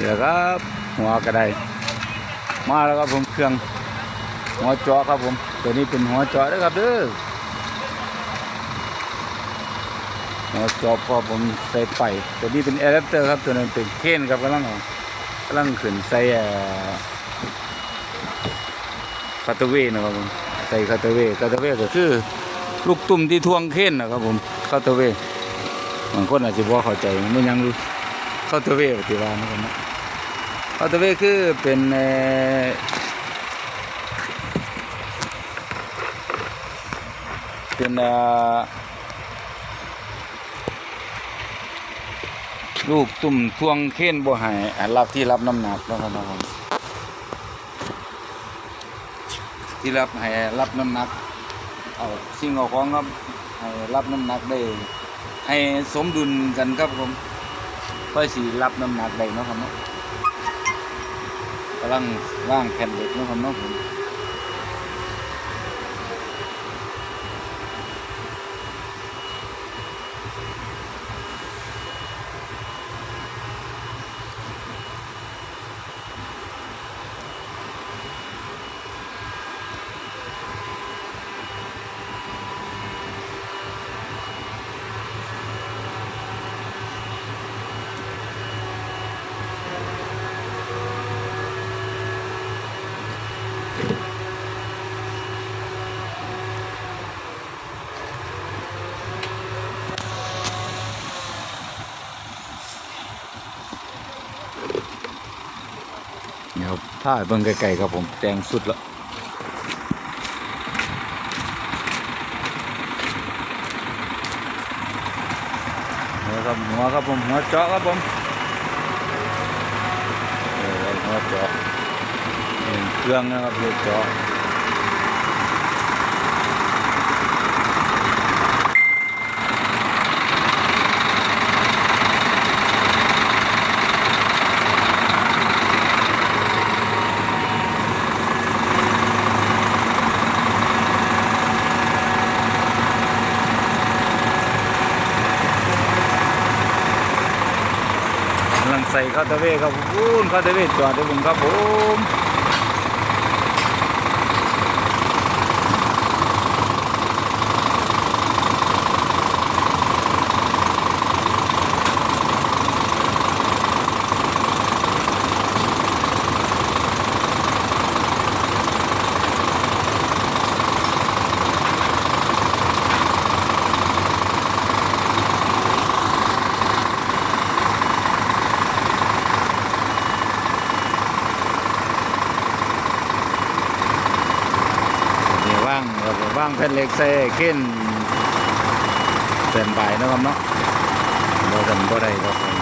นี่แหละครับ หัวกระไดมาแล้วครับผมเครื่องหัวจาะครับผมตัวนี้เป็นหัวเจาะนะครับเด้อหัวจาะพอผมใส่ไปตัวนี้เป็นแอร์แรปเตอร์ครับตัวนั้นเป็นเคนครับกำลังเอากำลังขึ้นใส่คาตาเวนะครับผมใส่คาตาเวคาตาเวก็คือ ลูกตุ่มที่ทวงเคนนะครับผมคาตาเวบางคนอาจจะบ่เข้าใจมันยังรู้คาตาเวปฏิวัตินะครับ เนาะคาตเวคือเป็นเป็นลูกตุ่มทวงเค้นบ่ห้อันรับที่รับน้ำหนักนะครับเนาะผมที่รับให้รับน้ำหนักเอาสิ่งเอาของครับให้รับน้ำหนักได้ให้สมดุลกันครับผมค่อยสีรับน้ำหนักได้เนาะครับเนาะ กำลังว่างแผ่นเหล็กนะครับน้องผม นี่ครับถ้าเบิ่งไกลๆครับผมแต่งสุดละหัวครับหัวครับผมหัวเจาะครับผมหัวเจาะเครื่องนะครับหัวเจาะ ใส่คาตาเว่ครับผมคาตาเว่จอดด้ผมครับผม ว่างครับว่างแผ่นเล็กเซ่ขึ้นเส้นใบนะครับเนาะบ่กันบ่ได้ครับผม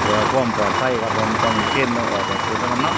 เพื่อความปลอดภัยครับผมต้องขึ้นต้องออกแบบนี้นะครับเนาะ